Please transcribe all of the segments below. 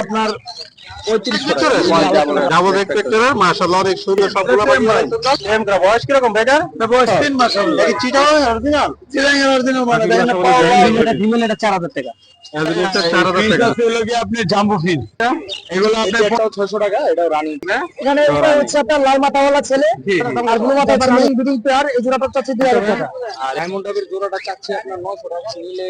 আপনার অনেক সুন্দর সবগুলো সুন্দর বয়স কীরকম ভাইটার বয়স তিন মাস চিটা অরিজিনাল অরিজিনাল মানে। ফিমেল এটা চার হাজার টাকা। লাল মাথাওয়ালা ছেলে। জোড়াটা চাচ্ছি আপনার নশো টাকা নিলে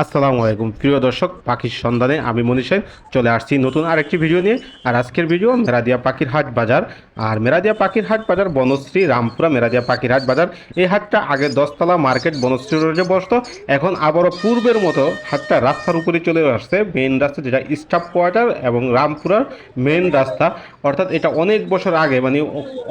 আসসালামু আলাইকুম। প্রিয় দর্শক, পাখির সন্ধানে আমি মনীষের চলে আসছি নতুন আরেকটি ভিডিও নিয়ে। আর আজকের ভিডিও মেরাদিয়া পাখির হাট বাজার। আর মেরাদিয়া পাখির হাট বাজার বনশ্রী রামপুরা মেরাদিয়া পাখির হাট বাজার। এই হাটটা আগে দশতলা মার্কেট বনশ্রী রোডে বসতো। এখন আবারও পূর্বের মতো হাটটা রাস্তার উপরে চলে আসছে। মেন রাস্তা যেটা স্টাফ কোয়ার্টার এবং রামপুরার মেন রাস্তা। অর্থাৎ এটা অনেক বছর আগে মানে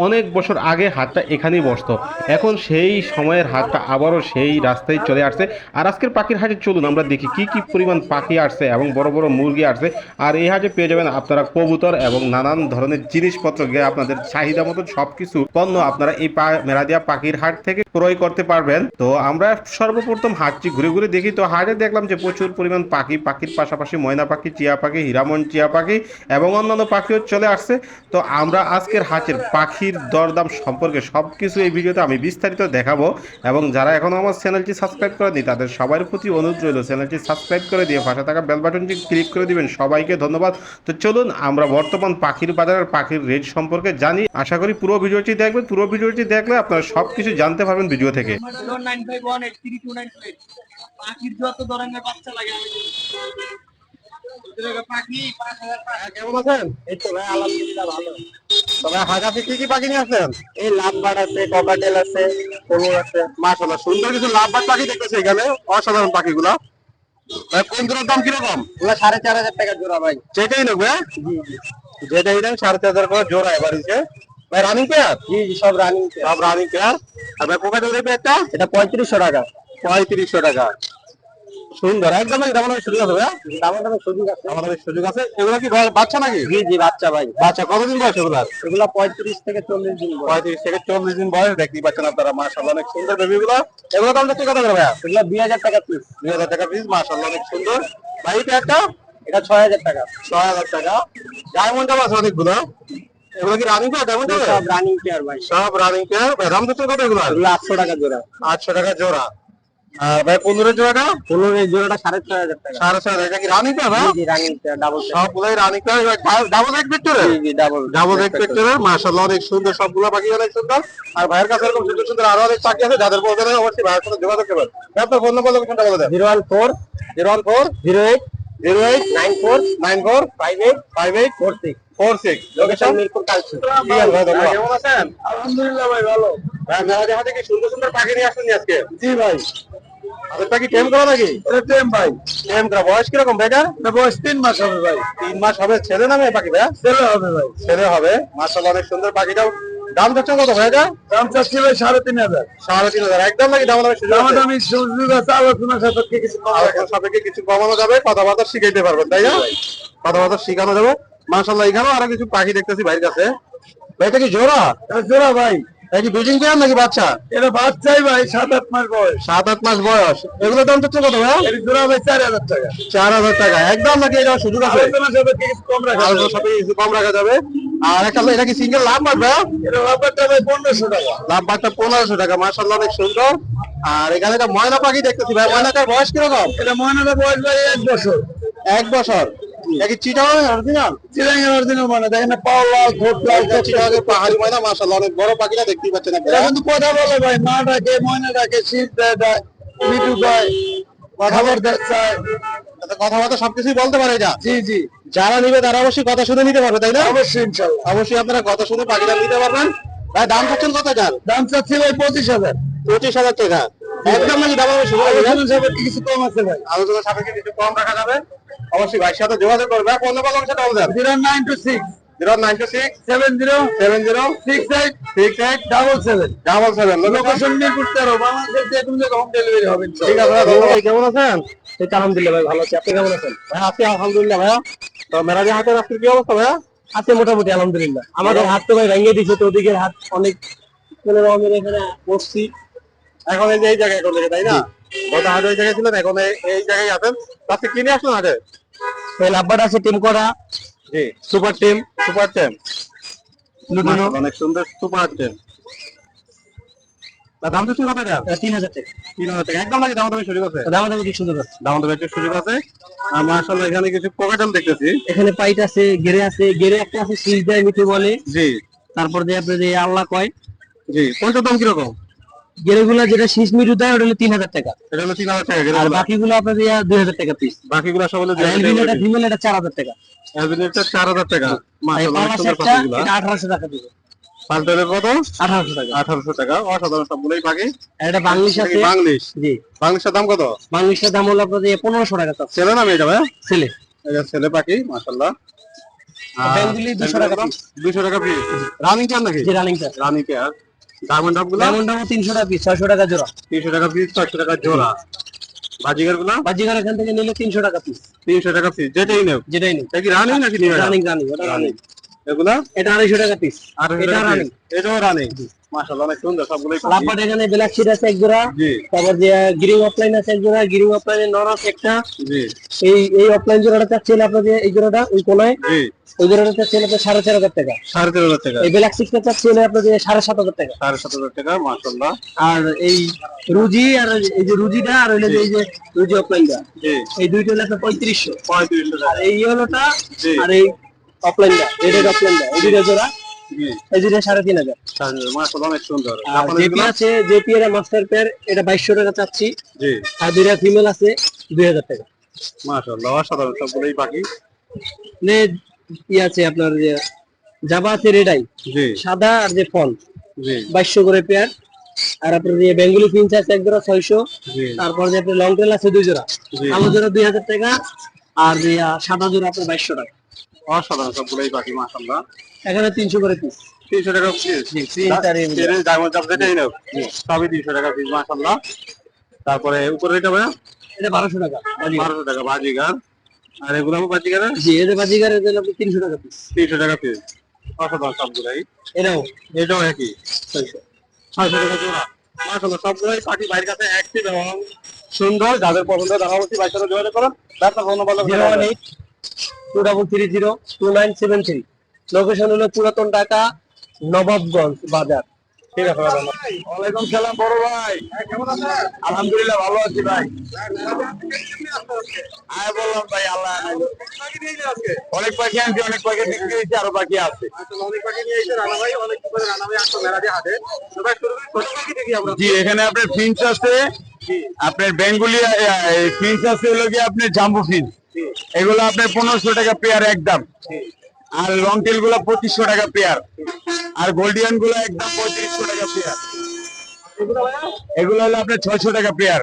অনেক বছর আগে হাটটা এখানেই বসতো। এখন সেই সময়ের হাটটা আবারও সেই রাস্তায় চলে আসছে। আর আজকের পাখির হাটে চলুন আমরা দেখি কি কি পরিমাণ পাখি আসছে এবং বড় বড় মুরগি আসছে। আর এই হাটে পেয়ে যাবেন আপনারা কবুতর এবং নানান ধরনের জিনিসপত্র গিয়ে আপনাদের চাহিদা মতো সবকিছু পণ্য আপনারা এই মেরাদিয়া পাখির হাট থেকে ক্রয় করতে পারবেন। তো আমরা সর্বপ্রথম হাটটি ঘুরে ঘুরে দেখি। তো হাটে দেখলাম যে প্রচুর পরিমাণ পাখি, পাখির পাশাপাশি ময়না পাখি, চিয়া পাখি, হীরামন চিয়া পাখি এবং অন্যান্য পাখিও চলে আসছে। তো আমরা আজকের হাটের পাখির দরদাম সম্পর্কে সব কিছু এই ভিডিওতে আমি বিস্তারিত দেখাবো এবং যারা এখনও আমার চ্যানেলটি সাবস্ক্রাইব করেনি তাদের সবার প্রতি অনুরোধ রইল চ্যানেলটি সাবস্ক্রাইব করে দিয়ে পাশে থাকা বেল বাটনটি ক্লিক করে দিবেন। সবাইকে ধন্যবাদ। তো চলুন আমরা বর্তমান পাখির বাজারের পাখির রেট সম্পর্কে জানি। আশা করি পুরো ভিডিওটি দেখবেন। পুরো ভিডিওটি দেখলে আপনারা সব কিছু জানতে পারবেন ভিডিও থেকে। পাখির যত ধরনের বাচ্চা লাগে আমি পাখি কেমন আছেন? এই তো ভাই আলহামদুলিল্লাহ ভালো। তবে হাট আছে কি কি পাখি নিয়ে আসছেন? এই লাভবার্ড আছে ককাটেল আছে কবুর আছে। মাশাআল্লাহ সুন্দর কিছু লাভবাদ পাখি দেখতেছি এখানে। অসাধারণ পাখিগুলো। কোন জোড়ার দাম কীরকম? ওগুলা সাড়ে চার হাজার টাকা জোড়া ভাই। সেটাই নেব হ্যাঁ? সাড়ে চার হাজার করে জোড়া এবার দিচ্ছে ভাই রানিং পেয়ার জি জি সব রানিং সব রানিং পেয়ার আর ভাই এটা পঁয়ত্রিশশো টাকা। পঁয়ত্রিশশো টাকা। সুন্দর একদম দাম সুযোগ আছে ভাইয়া? দামের সুযোগ আছে। আমাদের সুযোগ আছে। এগুলো কি বাচ্চা নাকি? জি জি বাচ্চা ভাই। বাচ্চা কতদিন বয়স এগুলার এগুলা পঁয়ত্রিশ থেকে চল্লিশ দিন। পঁয়ত্রিশ থেকে চল্লিশ দিন বয়স দেখতেই পাচ্ছেন আপনারা মাশাআল্লাহ অনেক সুন্দর বেবি গুলো এগুলো দাম দেখতে কত করে ভাইয়া? এগুলা দুই হাজার টাকা পিস দুই হাজার টাকা পিস মাশাআল্লাহ অনেক সুন্দর। ভাই এটা একটা এটা ছয় হাজার টাকা। ছয় হাজার টাকা। ডায়মন্ড আছে অনেকগুলো। এগুলো কি রানিং পেয়ার ডায়মন্ড সব রানিং পেয়ার ভাই। সব রানিং পেয়ার দাম দিচ্ছেন কত এগুলো? এগুলো আটশো টাকা জোড়া। আটশো টাকা জোড়া। ভাই পনেরো জোড়াটা? পনেরো এই জোড়াটা সাড়ে ছয় হাজার টাকা। সাড়ে ছয় হাজার। এটা কি রানিং পেয়ার জি জি রানিং পেয়ার ডাবল সবগুলোই রানিং পেয়ার ডাবল এক ভেক্টরে জি জি ডাবল ডাবল এক ভেক্টরের মাশাআল্লাহ অনেক সুন্দর সবগুলো পাখি অনেক সুন্দর। আর ভাইয়ের কাছে এরকম সুন্দর সুন্দর আরও অনেক পাখি আছে যাদের প্রয়োজন হয় অবশ্যই ভাইয়ের সাথে যোগাযোগ করবেন। ভাই, আপনার ফোন নম্বর লোকেশনটা বলে দেন? Zero one four zero one four zero eight zero eight nine four nine four five eight five eight four six. Four six. Location Mirpur Kalshi. ঠিক আছে ভাই ধন্যবাদ। কেমন আছেন? আলহামদুলিল্লাহ ভাই ভালো। ভাই মেলাজে হাতে কি সুন্দর সুন্দর পাখি নিয়ে আসছেন আজকে। জি ভাই। আপনার পাখি টেম করা নাকি? এটা টেম ভাই। টেম করা। বয়স কীরকম এটা বয়স তিন মাস হবে ভাই। তিন মাস হবে। ছেলে না মেয়ে পাখি ভাইয়া ছেলে হবে ভাই। ছেলে হবে। মাশাআল্লাহ অনেক সুন্দর। পাখিটাও দাম কত ভাইয়া দাম চাচ্ছি ভাই সাড়ে তিন হাজার। সাড়ে তিন হাজার। একদম নাকি দাম দামে সুযোগ আছে? দামাদামি সুযোগ আছে আলোচনা সাপেক্ষে কিছু সাপেক্ষে কিছু কমানো যাবে। কথাবার্তা শিখাইতে পারবেন তাই না? কথাবার্তা শিখানো যাবে। মাশাআল্লাহ এখানেও আরও কিছু পাখি দেখতেছি বাইরের কাছে। ভাই এটা কি জোড়া। জোড়া ভাই। এটা ব্রিডিং পেয়ার নাকি বাচ্চা? এটা বাচ্চাই ভাই সাত আট মাস বয়স। সাত আট মাস বয়স। এগুলো দাম হচ্ছে কত ভাই এর জোড়া ভাই চার হাজার টাকা। চার হাজার টাকা। একদম নাকি এটা সুযোগ আছে? আলোচনা সাপেক্ষে কিছু কম রাখা যাবে। কম রাখা যাবে। আর একটা এটা কি সিঙ্গেল লাভ এটা ভাই পনেরোশো টাকা। লাভ পনেরোশো টাকা। অনেক সুন্দর। আর এখানে একটা ময়না পাখি দেখতেছি ভাই ময়নাটার বয়স কীরকম? এটা ময়নাটা বয়স ভাই এক বছর। এক বছর। এটা কি চিটা অরিজিনাল? অরিজিনাল মানে দেখেন না পাও লাল ঠোঁট লাল চিটাগের পাহাড়ি ময়না মাশাআল্লাহ অনেক বড় পাখিটা দেখতেই পাচ্ছেন আপনারা। কিন্তু কথা বলে ভাই মা ডাকে ময়না ডাকে শীত দেয় মিঠু তাতে কথাবার্তা সবকিছুই বলতে পারে এটা? জি জি। যারা নিবে তারা অবশ্যই কথা শুনে নিতে পারবে তাই না? অবশ্যই ইনশাল্লাহ অবশ্যই আপনারা কথা শুনে পাখিটা নিতে পারবেন। ভাই দাম চাচ্ছেন কত যার দাম চাচ্ছি ভাই পঁচিশ হাজার। পঁচিশ হাজার টাকা। একদম নাকি দাম শুরু হবে আলোচনা সাপেক্ষে কিছু কম আছে ভাই। আলোচনা সাপেক্ষে কিছু কম রাখা যাবে। অবশ্যই ভাইয়ের সাথে যোগাযোগ করবে। ভাই ফোন নাম্বার লোকের সাথে zero nine two six. Zero nine two six. Seven zero. Seven zero. Six eight. Six eight. Double seven. Double seven. Location Mirpur তেরো বাংলাদেশ যে তুমি হোম ডেলিভারি হবে ঠিক আছে ভাই কেমন আছেন? আলহামদুলিল্লাহ ভাই ভালো আছি। আপনি কেমন আছেন? ভাই আছি আলহামদুলিল্লাহ ভাইয়া। তো মেরাজি হাটের আজকের কি অবস্থা ভাইয়া? আছে মোটামুটি আলহামদুলিল্লাহ। আমাদের হাত তো ভাই ভেঙে দিছে তো ওদিকের হাত অনেক রকমের এখানে বসছি। এখন এই যে এই জায়গায় জায়গায় তাই না? গত হাটে ওই জায়গায় ছিলেন এখন এই- জায়গায় আছেন। আজকে কিনে আসলেন হাটে? এই আছে টিম করা। জি। Super team. Super team. অনেক সুন্দর সুপার টিম। দাম তো কত টাকা? তিন হাজার টাকা। তিন হাজার টাকা। একদম নাকি দাম দামে সুযোগ আছে দাম আছে। দাম দামে একটু সুযোগ আছে আর মার্শাল্লাহ এখানে কিছু কোকাটেল দেখতেছি। এখানে পাইট আছে গেরে আছে। গেরে একটা আছে দেয় মিঠু বলে। জি। তারপর যে আপনি যে আল্লাহ কয়। জি কোনটার দাম কীরকম? গেরেগুলা যেটা শীষ মিঠু দেয় ওটা হলো তিন হাজার টাকা। এটা হলো তিন হাজার টাকা আর গেলে বাকিগুলো আপনার দেয়া দুই হাজার টাকা পিস বাকিগুলো সব হলো এলবিনেটা ফিমেল এটা চার হাজার টাকা। অ্যালবিনেটটা চার হাজার টাকা। এটা আঠারোশো টাকা দিবে। পাল্টেলের কত? আঠারোশো টাকা। আঠারোশো টাকা। অসাধারণ সবগুলোই পাখি এটা বাংলিশ আছে? বাংলিশ? জি। বাংলিশের দাম কত? বাংলিশের দাম হলো আপনার পনেরোশো টাকা ছেলে নামে এটা ভাই? ছেলে। এটা ছেলে পাখি মাশাল্লাহ বেঙ্গলি 200 টাকা। দুশো টাকা রানিং চান নাকি? যে রানিংটা রানিং পেয়ার ডায়মন্ড ডাবগুলো? ডায়মন্ড দাম তিনশো টাকা পিস ছয়শো টাকা জোড়া। তিনশো টাকা পিস 600 টাকা জোড়া। বাজিগারগুলো? বাজিগার এখান থেকে নিলে তিনশো টাকা পিস তিনশো টাকা পিস যেটাই নেব যেটাই নেই এটা কি রানিং নাকি নিউ রানিং রানিং ওটা রানিং এগুলা? এটা আড়াইশো টাকা পিস আর এটা রানিং এটাও রানিং মাশাল্লাহ অনেক সুন্দর সবগুলোই পাখি। এখানে ব্ল্যাক শিট আছে এক জোড়া তারপর যে গিরিং অফলাইন আছে এক জোড়া গিরিং অফলাইনের নরস একটা। জি। এই এই অফলাইন জোড়াটা চাচ্ছিল আপনার এই জোড়াটা ওই কোনায়? জি। ওই জোড়াটা চাচ্ছিল আপনার সাড়ে চার হাজার টাকা। সাড়ে তেরো হাজার টাকা। এই ব্ল্যাক শিটটা চাচ্ছিল আপনার সাড়ে সাত হাজার টাকা। সাড়ে সাত হাজার টাকা মাশাল্লাহ আর এই রুজি আর এই যে রুজিটা আর হইল যে এই যে রুজি অফলাইনটা জি। এই দুইটা হলো আপনার পঁয়ত্রিশশো। পঁয়ত্রিশশো আর এই জি। আর এই অফলাইনটা রেডের অফলাইনটা এই দুইটা জোড়া। জি এই সাড়ে তিন হাজার। অনেক সুন্দর জেপি আছে জেপি এর মাস্টার পেয়ার এটা বাইশশো টাকা চাচ্ছি। আর দুইটা ফিমেল আছে দুই হাজার টাকা। মাশাল্লাহ অসাধারণ সবগুলোই পাখি নে ই আছে আপনার যে জাবা আছে রেডাই সাদা আর যে ফল। বাইশশো করে পেয়ার আর আপনার যে বেঙ্গলি ফিন্স আছে এক জোড়া ছয়শো। তারপর যে আপনার লং টেল আছে দুই জোড়া। কালো জোড়া দুই হাজার টাকা। আর সাদা জোড়া আপনার বাইশশো টাকা। অসাধারণ সবগুলোই পাখি মাশাল্লাহ এখানে তিনশো করে পিস তিনশো টাকা পিস তিনটার এর মধ্যে। ডায়মন্ড চাপ যেটাই নেব সবই তিনশো টাকা পিস তারপরে উপরে এটা ভাইয়া? এটা বারোশো টাকা। বাজিগার। বারোশো টাকা বাজিগার। আর এগুলো বাজিগার জি এটা বাজিগার এটা আপনি তিনশো টাকা পিস তিনশো টাকা পিস অসাধারণ সবগুলাই। এটাও? এটাও একই। ছয়শো। ছয়শো টাকা জোড়া। সবগুলোই পাখি বাইরের কাছে অ্যাক্টিভ এবং সুন্দর। যাদের পছন্দ দেখা হচ্ছে বাইর যোগাযোগ করুন। ব্যবসা phone number zero one eight two double three zero two nine seven three location হলো পুরাতন ঢাকা নবাবগঞ্জ বাজার। ঠিক আছে ওয়ালাইকুম সালাম বড় ভাই। হ্যাঁ, কেমন আছেন? আলহামদুলিল্লাহ ভালো আছি ভাই। আয় বললাম ভাই আল্লাহ অনেক পাখি আনছি অনেক পাখি বিক্রি হয়েছে আরও পাখি আছে। জি এখানে আপনার ফিন্স আছে আপনার বেঙ্গলি ফিন্স আছে হলো গিয়ে আপনার জাম্বু ফিন্স এগুলো আপনার পনেরোশো টাকা পেয়ার একদম। আর লং টেলগুলো পঁচিশশো টাকা পেয়ার আর গোল্ডিয়ানগুলো একদম পঁয়ত্রিশশো টাকা পেয়ার এগুলো হলো আপনার ছয়শো টাকা পেয়ার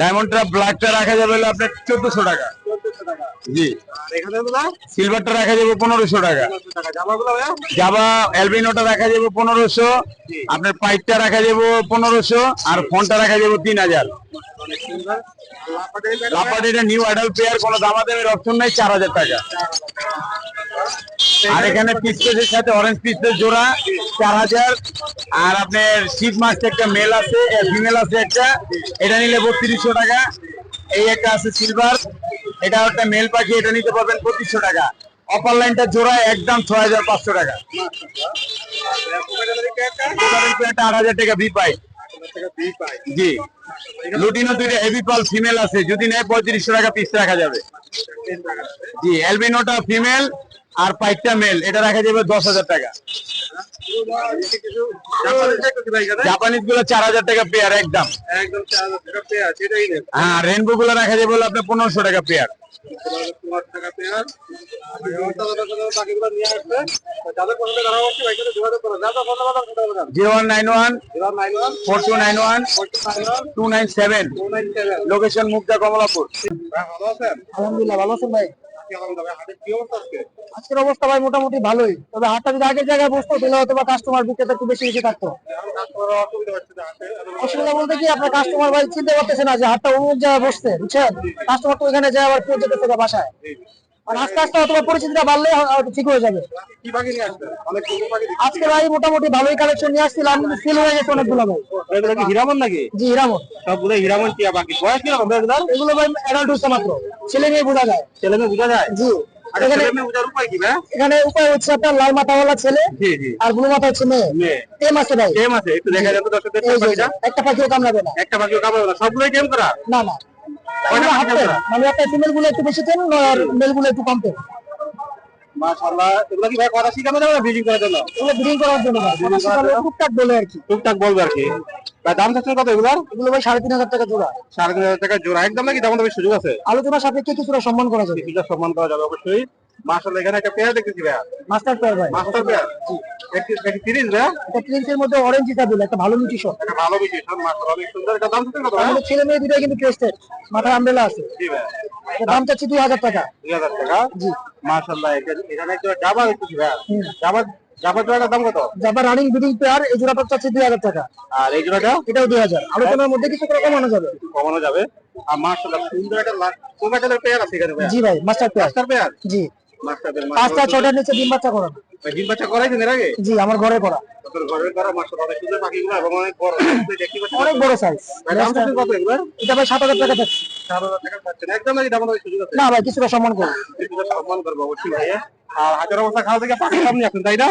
ডায়মন্ডটা ব্ল্যাকটা রাখা যাবে হলো আপনার চোদ্দশো টাকা। জি। সিলভারটা রাখা যাবে পনেরোশো টাকা। জাবা অ্যালবিনোটা রাখা যাবে পনেরোশো। আপনার পাইপটা রাখা যাবে পনেরোশো। আর ফোনটা রাখা যাবে তিন হাজার। নিউ অ্যাডাল্ট পেয়ার কোনো দামাদামের অপশন নাই চার হাজার টাকা। আর এখানে পিসপেসের সাথে অরেঞ্জ পিসপেস জোড়া চার হাজার। আর আপনার শীত মাছ একটা মেল আছে ফিমেল আছে একটা। এটা নিলে বত্রিশশো টাকা। এই একটা আছে সিলভার এটা একটা মেল পাখি, এটা নিতে পারবেন পঁচিশশো টাকা। অপার লাইনটা জোড়া, একদম ছয় হাজার পাঁচশো টাকা। আট হাজার টাকা ভি পাই জি। লুটিনো দুইটা হেভি পাল ফিমেল আছে। যদি নেয় পঁয়ত্রিশশো টাকা পিস রাখা যাবে। জি অ্যালবিনোটা ফিমেল আর পাইপটা মেল, এটা রাখা যাবে দশ হাজার টাকা। জাপানিজগুলো চার হাজার টাকা পেয়ার একদম। হ্যাঁ রেনবো গুলো রাখা যাবে আপনার পনেরোশো টাকা পেয়ার লোকেশন মুগদা কমলাপুর আলহামদুলিল্লাহ ভালো আছেন ভাই? আজকের অবস্থা ভাই মোটামুটি ভালোই। তবে হাটটা যদি আগের জায়গায় বসতো তাহলে হয়তো বা কাস্টমার বিক্রেতা একটু বেশি বেশি থাকতো। অসুবিধা বলতে কি আপনার কাস্টমার ভাই চিনতে পারতেছে না যে হাটটা অমুক জায়গায় বসছে বুঝছেন? কাস্টমার তো ওখানে যায় আবার পৌঁছে বাসায়। আস্তে আস্তে অথবা পরিচিতিটা বাড়লে ঠিক হয়ে যাবে। আজকে ভাই মোটামুটি ভালোই কালেকশন নিয়ে আসছিলাম কিন্তু সেল হয়ে গেছে অনেকগুলো ভাই। এগুলো কি হীরামন নাকি? জি হিরামন। সবগুলো হীরামন টিয়া পাখি বয়স কীরকম এগুলো এগুলো ভাই অ্যাডাল্ট হচ্ছে মাত্র। ছেলে মেয়ে বোঝা যায়। ছেলে মেয়ে বোঝা যায়? জি। এখানে উপায় কি ভাই? এখানে উপায় হচ্ছে আপনার লাল মাথাওয়ালা ছেলে জি জি। আর ব্লু মাথা হচ্ছে মেয়ে। মেয়ে। টেম আছে ভাই। টেম আছে। একটু দেখা যাবে দর্শকদের একটা পাখিও কামড়াবে না। একটা পাখিও কামড়াবে না। সবগুলোই টেম করা? না না। মানে আপনার ফিমেলগুলো একটু বেশি টেম আর মেলগুলো একটু কম মাশাআল্লাহ এগুলো কি ভাই কথা শিখানো যাবে ব্রিডিং করার জন্য? এগুলো ব্রিডিং করার জন্য না? টুকটাক বলে আর কি। টুকটাক বলবে আর কি। ভাই দাম চাচ্ছেন কত এগুলার? এগুলো ভাই সাড়ে তিন হাজার টাকা জোড়া। সাড়ে তিন হাজার টাকা জোড়া। একদম নাকি দাম দামের সুযোগ আছে? আলোচনা সাপেক্ষে কিছুটা সম্মান করা যাবে। কিছুটা সম্মান করা যাবে অবশ্যই। মাশাআল্লাহ এখানে একটা পেয়ার দেখতেছি ভাই মাস্টার পেয়ার ভাই। মাস্টার পেয়ার একটি একটি তিরিশ ভাই এটা প্রিন্সের মধ্যে অরেঞ্জ ইটা একটা ভালো নিউট্রিশন একটা ভালো বিষয় মাশাআল্লাহ অনেক সুন্দর। এটা দাম কত ভাই আমাদের ছেলে মেয়ে দুটোই কিন্তু ক্রেস্টেড মাথায় আমব্রেলা আছে। জি ভাই এটার দাম চাচ্ছি দুই হাজার টাকা। দুই হাজার টাকা? জি। মাশাআল্লাহ এটা- এখানে একটা জাবা দেখতেছি ভাই জাবা জাবা জোড়াটার দাম কত? যাবার রানিং ব্রিডিং পেয়ার এই জোড়াটা চাচ্ছি দুই হাজার টাকা। আর এই জোড়াটা? এটাও দুই হাজার। আলোচনার মধ্যে কিছু করে কমানো যাবে। কমানো যাবে। আর মাশাআল্লাহ সুন্দর একটা পেয়ার আছে এখানে জি ভাই মাস্টার পেয়ার মাস্টার পেয়ার জি। পাঁচটা ছটার নিচে ডিম বাচ্চা করা। ডিম বাচ্চা করাইছেন এর আগে? জি আমার ঘরে করা। ঘরের করা মাশাআল্লাহ অনেক সুন্দর পাখিগুলো এবং অনেক বড়। অনেক বড় সাইজ ভাই দাম চাচ্ছেন কত এগুলো এটা ভাই সাত হাজার টাকা চার হাজার টাকা পাচ্ছেন একদম না ভাই কিছুটা সম্মান করব। কিছুটা সম্মান করব অবশ্যই ভাইয়া। আর হাজার অবস্থা খাওয়া থেকে পাখির সামনে আছেন তাই না?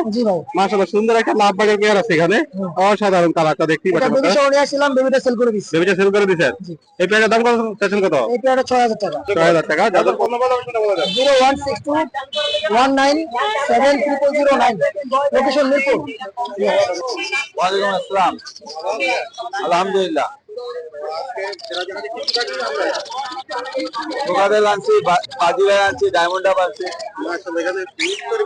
মাশাআল্লাহ সুন্দর একটা লাভ বাগের পেয়ার আছে এখানে। অসাধারণ কালারটা দেখতেই পাচ্ছেন বেবি আপনারা। আসছিলাম বেবিটা সেল করে দিচ্ছি বেবিটা সেল করে দিচ্ছেন এই পেয়ারের দাম কত এই পেয়ারটা টাকা। যাদের বলা লোকেশন মিরপুর। আসসালাম। আলহামদুলিল্লাহ। দোকানের আনছি বাজিরা আনছি। ডায়মন্ড আপ আনছি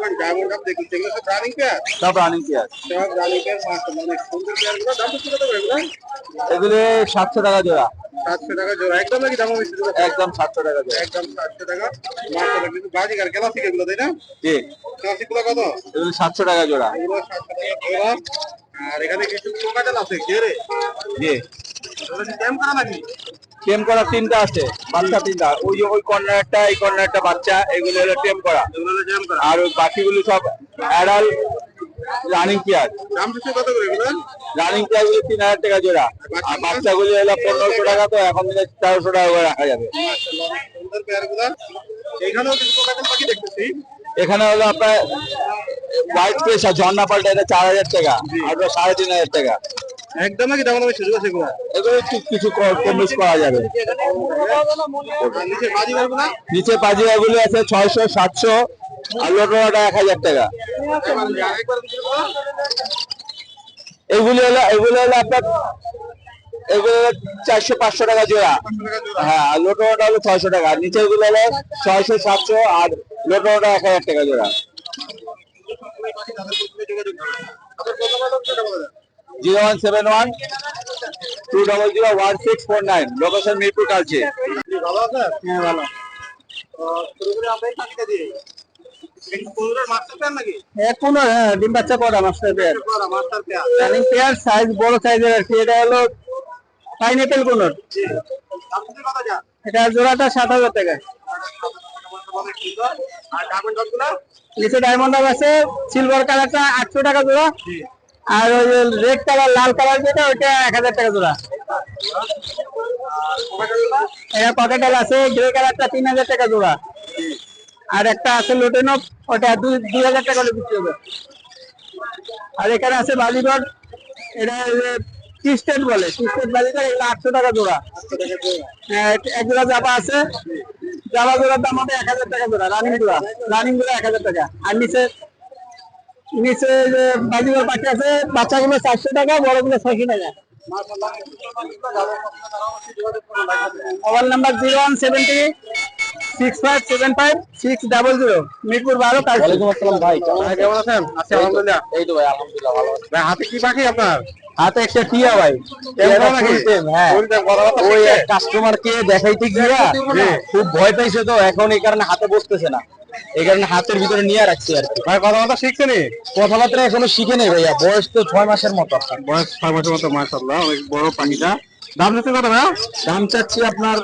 এগুলো সব রানিং পেয়ার সাতশো টাকা জোড়া। সাতশো টাকা জোড়া। একদম নাকি দাম একদম সাতশো টাকা জোড়া। একদম সাতশো টাকা। কিন্তু বাজিকার ক্লাসিক এগুলো তাই না? জি। ক্লাসিকগুলো কত? এগুলি সাতশো টাকা জোড়া। এগুলো সাতশো টাকা জোড়া। আর এখানে কিছু কোকাটেল আছে জি। টেম করা তিনটা আছে বাচ্চা তিনটা। ওই যে ওই কর্নারটা এই কর্নারটা বাচ্চা এগুলো হলো টেম করা। আর ওই বাকিগুলো সব অ্যাডাল রানিং পেয়ার রানিং পেয়ারগুলো তিন হাজার টাকা জোড়া। আর বাচ্চাগুলো হলো পনেরোশো টাকা তো এখন দিলে তেরোশো টাকা করে রাখা যাবে। এখানে হলো আপনার হোয়াইট ফেস ঝর্ণা পাল্টা এটা চার হাজার টাকা। আর সাড়ে তিন হাজার টাকা। একদম নাকি? দাম সুযোগ আছে এগুলো এগুলো একটু কিছু ক- কম বেশ করা যাবে। নিচে বাজিকারগুলা নিচে পাজিয়া গুলো আছে ছয়শো সাতশো আর লোটোটা এক হাজার টাকা। এগুলি হলো এগুলো হলো আপনার এগুলো চারশো পাঁচশো টাকা জোড়া। হ্যাঁ আর লোটোটা হলো ছয়শো টাকা। আর নিচে গুলো হলো ছয়শো সাতশো আর লোটোটা এক হাজার টাকা জোড়া। Zero one seven one two double zero one six four nine. Location Mirpur Kalshi. ভালো হ্যাঁ ভালো। এখন হ্যাঁ ডিম বাচ্চা করা মাস্টার পেয়ার করা মাস্টার প্যান রানিং পেয়ার সাইজ বড় সাইজের আর কি। এটা হলো পাইনাপেল কোনর। এটা জোড়াটা সাত হাজার টাকা। নিচে ডায়মন্ড আছে সিলভার কালারটা আটশো টাকা জোড়া। আর ওই রেড কালার লাল কালার যেটা ওইটা এক হাজার টাকা জোড়া। এটা পকেটাল আছে গ্রে কালারটা তিন হাজার টাকা জোড়া। আর একটা আছে লোটেনো ওটা দুই হাজার টাকা বিক্রি হবে। আর এখানে আছে বালিগড় এটা কিস্টেট বলে কিস্টেট বালিগড় এগুলো আটশো টাকা জোড়া। হ্যাঁ, এক- জোড়া জাবা আছে। জাবা জোড়ার দাম হবে এক হাজার টাকা জোড়া রানিং জোড়া। রানিং জোড়া এক হাজার টাকা। আর নিচে নিচে যে বাজিগর পাখি আছে, বাচ্চাগুলো চারশো টাকা, বড়গুলো ছয়শো টাকা। Mobile number zero one seventy six five seven five six double zero Mirpur বারো ওয়ালাইকুম আসসালাম ভাই ভাই কেমন আছেন? আছি আলহামদুলিল্লাহ। এই তো ভাই আলহামদুলিল্লাহ ভালো আছি। ভাই হাতে কি পাখি আপনার? হাতে একটা টিয়া ভাই। টিয়া টিয়াটা নাকি? full time, Full time, কথাবার্তা ওই কাস্টমার কে দেখাইতে গিয়া খুব ভয় পাইছে তো এখন এই কারণে হাতে বসতেছে না। এই কারণে হাতের ভিতরে নিয়ে রাখছি আর কি। ভাই কথাবার্তা শিখছেনি কথাবার্তা এখনও শিখে নেই ভাইয়া বয়স তো ছয় মাসের মতো বয়স ছয় মাসের মতো মাশাআল্লাহ অনেক বড় পাখিটা। দাম দিচ্ছে কত ভাই দাম চাচ্ছি আপনার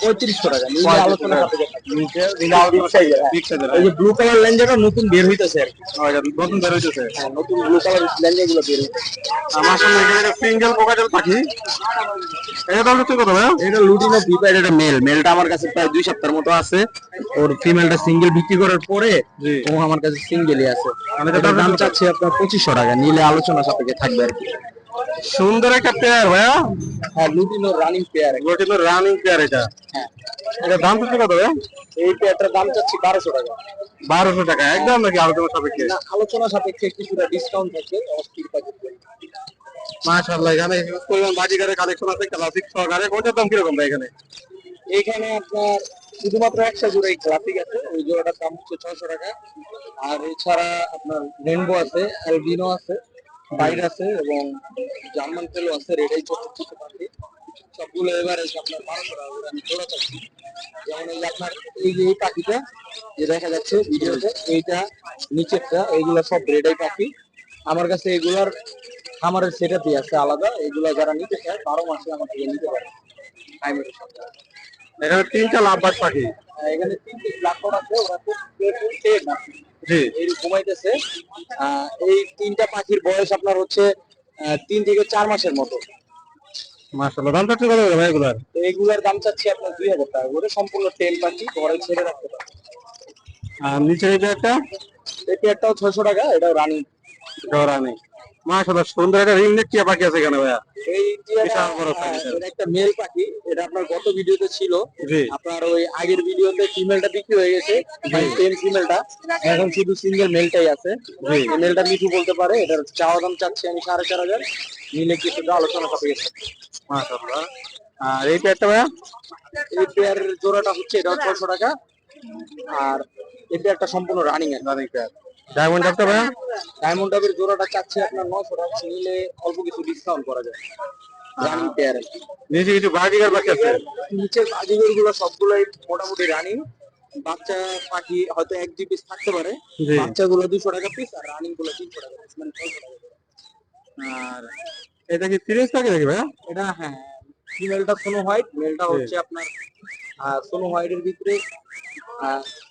পঁয়ত্রিশশো টাকা। নিজে আলোচনা টাকা। করতে যাচ্ছি। নিচে লাল বিগ সাইজের Big size এর, এই যে ব্লু কালার লেঞ্জাটা নতুন বের হইতেছে আর কি। ও, এটা নতুন বের হইতেছে। হ্যাঁ, নতুন ব্লু কালার লেঞ্জা গুলো বের হইতেছে। আর মাশাআল্লাহ এখানে সিঙ্গেল কোকাটেল পাখি। এটা দাম কত ভাইয়া? এটা লুটিনো প্রিপেয়ার এটা মেল মেলটা আমার কাছে প্রায় দুই সপ্তাহের মতো আছে। ওর ফিমেলটা সিঙ্গেল বিক্রি করার পরে। ও আমার কাছে সিঙ্গেলই আছে। আমি দাম চাচ্ছি আপনার পঁচিশশো টাকা। নিলে আলোচনা সাপেক্ষে থাকবে আর কি। সুন্দর একটা পেয়ার ভাইয়া। হ্যাঁ lutino running pair lutino running pair এটা। হ্যাঁ। এটা দাম হচ্ছে কত ভাইয়া? এই পেয়ারটার দাম চাচ্ছি বারোশো টাকা। বারোশো টাকা একদম নাকি আলোচনা সাপেক্ষে? না আলোচনা সাপেক্ষে কিছুটা ডিসকাউন্ট থাকবে অস্থির পাখি মাশাআল্লাহ এখানে হিউজ পরিমাণ বাজিগারের কালেকশন আছে ক্লাসিক সহকারে। কোনটার দাম কীরকম ভাই এখানে? এখানে আপনার শুধুমাত্র একশো জোড়াই ক্লাসিক আছে ওই জোড়াটার দাম হচ্ছে ছয়শো টাকা। আর এছাড়া আপনার রেনবো আছে অ্যালবিনো আছে। বাইর আছে এবং জার্মান তেলও আছে ছোট ছোট পাখি সবগুলো এবারে আপনার বারোশো টাকা আমি জোড়া চাচ্ছি যেমন এই আপনার এই যে এই পাখিটা যে দেখা যাচ্ছে ভিডিওতে, এইটা, নিচেরটা, এইগুলা সব রেডাই পাখি। আমার কাছে এগুলার খামারের সেটা দিয়ে আছে আলাদা। এগুলা যারা নিতে চায়, বারো মাসে আমার থেকে নিতে পারে এখানে তিনটা লাভবাদ পাখি এখানে তিনটি প্ল্যাটফর্ম আছে ওরা খুব জি। এই ঘুমাইতেছে এই তিনটা পাখির বয়স আপনার হচ্ছে তিন থেকে চার মাসের মতো। মাশাআল্লাহ দাম হচ্ছে কত ভাই এগুলার? তো দাম চাচ্ছি আপনার দুই হাজার টাকা করে সম্পূর্ণ পাখি ঘরে ছেড়ে রাখতে আর নিচে এই যে একটা? এই পেয়ারটাও ছয়শো টাকা এটাও রানি। রানিং। মাশাআল্লাহ সুন্দর একটা রিং নেক টিয়া পাখি আছে এখানে ভাইয়া। এই টিয়াটা, আহ, এটা একটা মেল পাখি এটা আপনার গত ভিডিওতে ছিল। আপনার ওই আগের ভিডিওতে ফিমেলটা বিক্রি হয়ে গেছে সেম ফিমেলটা এখন শুধু সিঙ্গেল মেলটাই আছে। মেলটা মিঠু বলতে পারে এটার চাওয়া দাম চাচ্ছি আমি সাড়ে চার হাজার। নিলে কিছুটা আলোচনা সাপেক্ষে মাশাআল্লাহ। আর এই পেয়ারটা ভাইয়া? এই পেয়ারের জোড়াটা হচ্ছে এটা ছয়শো টাকা। আর এই পেয়ারটা সম্পূর্ণ রানিং এর রানিং পেয়ার ডায়মন্ড একটা ভাইয়া? ডায়মন্ড ডাবের জোড়াটা চাচ্ছে আপনার নশো টাকা। নিলে অল্প কিছু ডিসকাউন্ট করা যায়। রানিং পেয়ার নিচে কিছু বাজিগার পাখি আছে? নিচের বাজিগুরগুলো সবগুলোই মোটামুটি রানিং বাচ্চা পাখি হয়তো এক দুই পিস থাকতে পারে। বাচ্চাগুলো দুশো টাকা পিস আর রানিংগুলো তিনশো টাকা পিস মানে টাকা আর এটা কি সিরিয়াস পাখি নাকি ভাইয়া? এটা হ্যাঁ ফিমেলটা সোনো হোয়াইট মেলটা হচ্ছে আপনার সোনো হোয়াইটের ভিতরে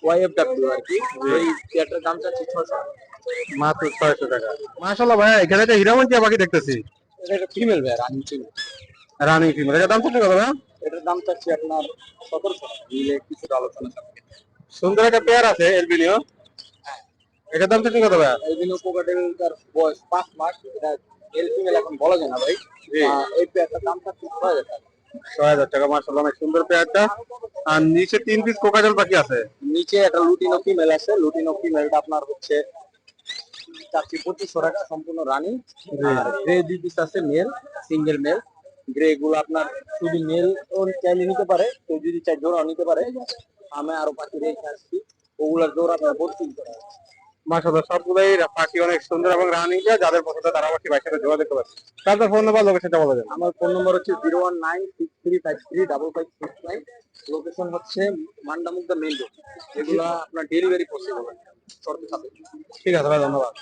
ওয়াইএফ ডাব্লিউ আর কি। ওই পেয়ারটার দাম চাচ্ছি ছশো মাত্র ছয়শো টাকা। মাশাআল্লাহ ভাইয়া এখানে একটা হিরামন টিয়া পাখি দেখতেছি। এটা একটা ফিমেল ভাই রানিং ফিমেল রানিং ফিমেল এটা দাম কত কত ভাইয়া এটার দাম চাচ্ছি আপনার সতেরোশো। নিলে কিছুটা আলোচনা সুন্দর একটা পেয়ার আছে এলবিনিও এটার দাম কত কত ভাইয়া এই দিন কোকাটেলটার বয়স পাঁচ মাস। এটা এল ফিমেল এখন বলা যায় না ভাই। এই পেয়ারটার দাম চাচ্ছি ছয় হাজার টাকা। ছয় হাজার টাকা মাশাআল্লাহ অনেক সুন্দর পেয়ারটা আর নিচে তিন পিস কোকাটেল পাখি আছে? নিচে একটা লুটিনো ফিমেল আছে। লুটিনো ফিমেলটা আপনার হচ্ছে চারশো পঁচিশশো টাকা সম্পূর্ণ রানিং। আর গ্রে দুই পিস আছে মেল সিঙ্গেল মেল। গ্রে গুলো আপনার শুধু মেল চাইলে নিতে পারে কেউ যদি চাই জোড়া নিতে পারে। আমি আরও পাখি রেখে আসছি। ওগুলার জোড়া আপনার বত্রিশ টাকা সবগুলোই পাখি অনেক সুন্দর এবং রানিং যাদের পছন্দ তারা আমার ভাইয়ের সাথে যোগাযোগ পারে তারপর ফোন নাম্বার লোকেশনটা বলে দেন। আমার ফোন নম্বর হচ্ছে zero one nine six three five three double five six nine location হচ্ছে মান্ডামুগ্ধা মেন রোড এগুলা আপনার ডেলিভারি পসিবল হবে ঠিক আছে ভাই ধন্যবাদ।